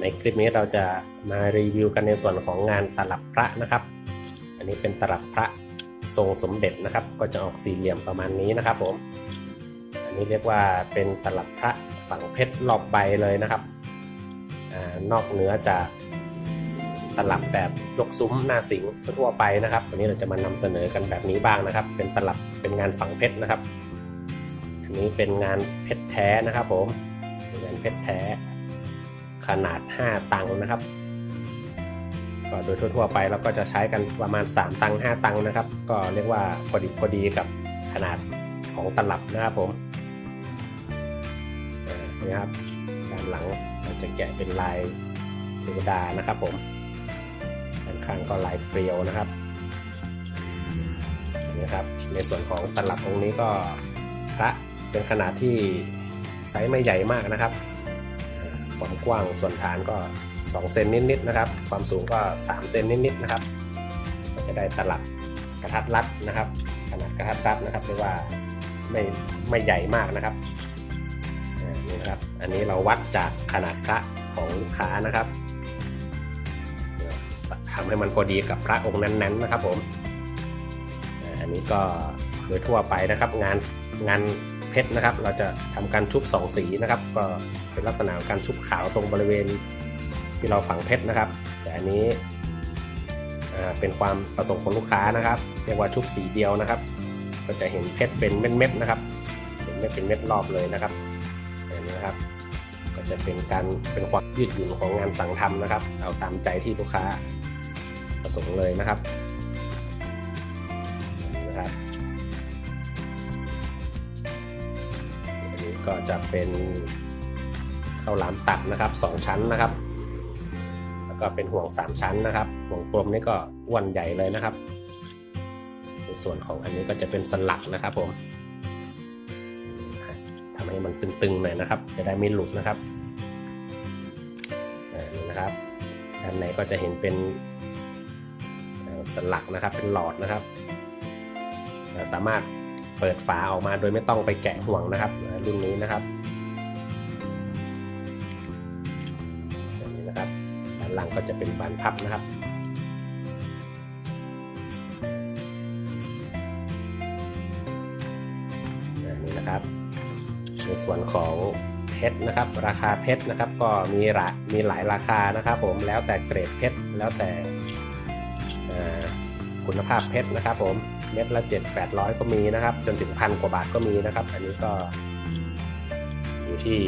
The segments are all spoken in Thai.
ในคลิปนี้เราจะมารีวิวกันในส่วนของงานตลับพระนะครับ อันนี้เป็นตลับพระทรงสมเด็จนะครับ ก็จะออกสี่เหลี่ยมประมาณนี้นะครับ ผม อันนี้เรียกว่าเป็นตลับพระฝังเพชรรอบใบเลยนะครับอานอกเหนือจากตลับแบบยกซุ้มหน้าสิงทั่วไปนะครับ วันนี้เราจะมานำเสนอกันแบบนี้บ้างนะครับ เป็นตลับเป็นงานฝังเพชรนะครับ อันนี้เป็นงานเพชรแท้นะครับ ผมเป็นงานเพชรแท้ ขนาด 5 ตังค์นะครับก็โดยทั่วๆไปเราก็จะใช้กันประมาณ 3 ตังค์5ตังค์นะครับ ก็เรียกว่าพอดีพอดีกับขนาดของตลับนะครับผมนี่ครับด้านหลังเราจะแกะเป็นลายเทวดานะครับผมด้านข้างก็ลายเปรียวนะครับนี่ครับ ในส่วนของตลับองค์นี้ก็พระเป็นขนาดที่ไซส์ไม่ใหญ่มากนะครับ ความกว้างส่วนฐานก็ 2 เซนนิดๆนะครับ ความสูงก็ 3 เซนนิดๆนะครับ ก็จะได้ตลับกระทัดรัดนะครับ ขนาดกระทัดรัดนะครับเรียกว่าไม่ไม่ใหญ่มากนะครับนี่นะครับ อันนี้เราวัดจากขนาดพระของลูกค้านะครับทำให้มันพอดีกับพระองค์นั้นๆนะครับผม อันนี้ก็โดยทั่วไปนะครับ งานงาน เพชรนะครับ เราจะทำการชุบสองสีนะครับ ก็เป็นลักษณะของการชุบขาวตรงบริเวณที่เราฝังเพชรนะครับ แต่อันนี้เป็นความประสงค์ของลูกค้านะครับ เรียกว่าชุบสีเดียวนะครับ ก็จะเห็นเพชรเป็นเม็ดๆนะครับเป็นเม็ดเป็นเม็ดรอบเลยนะครับอันนี้นะครับ ก็จะเป็นการเป็นความยืดหยุ่นของงานสั่งทำนะครับ เอาตามใจที่ลูกค้าประสงค์เลยนะครับนะครับ ก็จะเป็นข้าวหลามตัดนะครับสองชั้นนะครับ แล้วก็เป็นห่วงสามชั้นนะครับห่วงกลมนี่ก็อ้วนใหญ่เลยนะครับ ในส่วนของอันนี้ก็จะเป็นสลักนะครับผมทำให้มันตึงๆหน่อยนะครับ จะได้ไม่หลุดนะครับอ่านี่นะครับด้านในก็จะเห็นเป็นสลักนะครับเป็นหลอดนะครับ สามารถ เปิดฝาออกมาโดยไม่ต้องไปแกะห่วงนะครับรุ่นนี้นะครับแบบนี้นะครับด้านล่างก็จะเป็นบานพับนะครับนี้นะครับในส่วนของเพชรนะครับ ราคาเพชรนะครับ ก็มีหลายมีหลายราคานะครับ ผมแล้วแต่เกรดเพชรแล้วแต่คุณภาพเพชรนะครับผม เม็ดละ7 800ก็มีนะครับ จนถึงพันกว่าบาทก็มีนะครับ อันนี้ก็อยู่ที่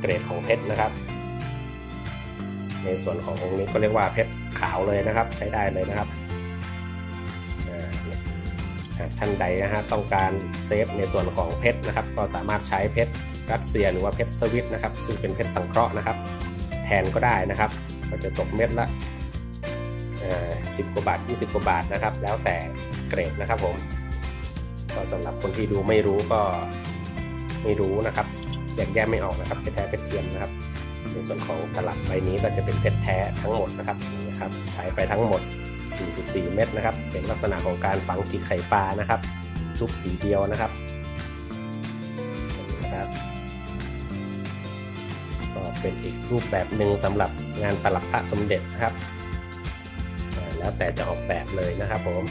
เกรดของเพชรนะครับ ในส่วนขององค์นี้ก็เรียกว่าเพชรขาวเลยนะครับ ใช้ได้เลยนะครับท่านใดนะฮะต้องการเซฟในส่วนของเพชรนะครับ ก็สามารถใช้เพชรรัสเซียหรือว่าเพชรสวิตนะครับ ซึ่งเป็นเพชรสังเคราะห์นะครับ แทนก็ได้นะครับ ก็จะตกเม็ดละสิบกว่าบาท20กว่าบาทนะครับ แล้วแต่ เกรดนะครับผมก็สำหรับคนที่ดูไม่รู้ก็ไม่รู้นะครับแยกแยะไม่ออกนะครับเพชรแท้เพชรเทียมนะครับ ในส่วนของตลับใบนี้ก็จะเป็นเพชรแท้ทั้งหมดนะครับนี่นะครับใช้ไปทั้งหมด 44 เม็ดนะครับ เป็นลักษณะของการฝังจิกไข่ปลานะครับ ชุบสีเดียวนะครับนี่นะครับ ก็เป็นอีกรูปแบบหนึ่งสำหรับงานตลับพระสมเด็จนะครับ แล้วแต่จะออกแบบเลยนะครับผม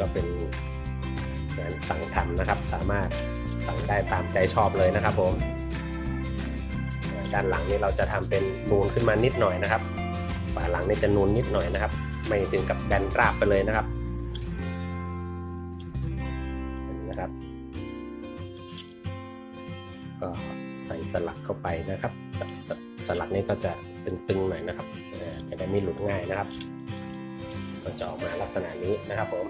ก็เป็นงานสั่งทำนะครับ สามารถสั่งได้ตามใจชอบเลยนะครับ ผมด้านหลังนี้เราจะทำเป็นนูนขึ้นมานิดหน่อยนะครับฝาหลังนี่จะนูนนิดหน่อยนะครับ ไม่ถึงกับแบนราบไปเลยนะครับนะครับ ก็ใส่สลักเข้าไปนะครับสสลักนี้ก็จะตึงๆหน่อยนะครับจะได้ไม่หลุดง่ายนะครับ ก็จะออกมาลักษณะนี้นะครับผม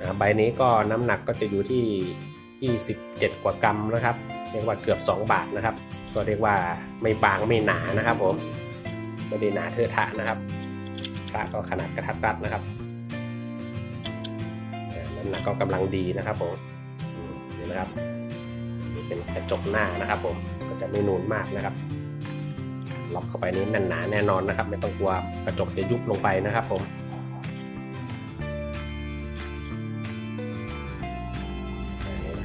อ่าใบนี้ก็น้ำหนักก็จะอยู่ที่ 27 กว่ากรัมนะครับ เรียกว่าเกือบ 2 บาทนะครับ ก็เรียกว่าไม่บางไม่หนานะครับผม ไม่ได้หนาเทอะทะนะครับ พระก็ขนาดกระทัดรัดนะครับ น้ำหนักก็กำลังดีนะครับผมอืมนี่นะครับนี่เป็นกระจกหน้านะครับผม ก็จะไม่นูนมากนะครับ ล็อกเข้าไปนี้แน่นหนาแน่นอนนะครับ ไม่ต้องกลัวกระจกจะยุบลงไปนะครับผม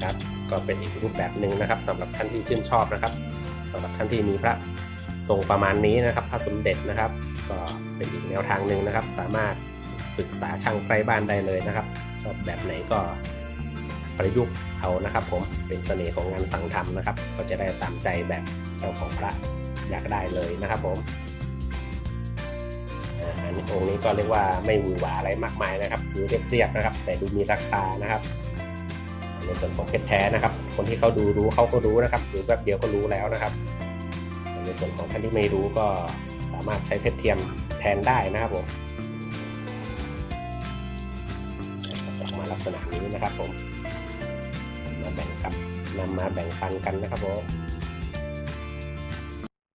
นะครับ ก็เป็นอีกรูปแบบหนึ่งนะครับสำหรับท่านที่ชื่นชอบนะครับสำหรับท่านที่มีพระทรงประมาณนี้นะครับถ้าสมเด็จนะครับ ก็เป็นอีกแนวทางหนึ่งนะครับ สามารถปรึกษาช่างใกล้บ้านได้เลยนะครับ ชอบแบบไหนก็ประยุกต์เอานะครับ ผมเป็นเสน่ห์ของงานสังทำนะครับ ก็จะได้ตามใจแบบเจ้าของพระอยากได้เลยนะครับผมอันนี้องค์นี้ก็เรียกว่าไม่หวือหวาอะไรมากมายนะครับดูเรียบๆนะครับ แต่ดูมีราคานะครับ ในส่วนของเพชรแท้นะครับ คนที่เขาดูรู้เขาก็รู้นะครับหรือแบบเดียวก็รู้แล้วนะครับ ในส่วนของท่านที่ไม่รู้ก็สามารถใช้เพชรเทียมแทนได้นะครับผมจะออกมาลักษณะนี้นะครับผมมาแบ่งกับนำมาแบ่งปันกันนะครับผม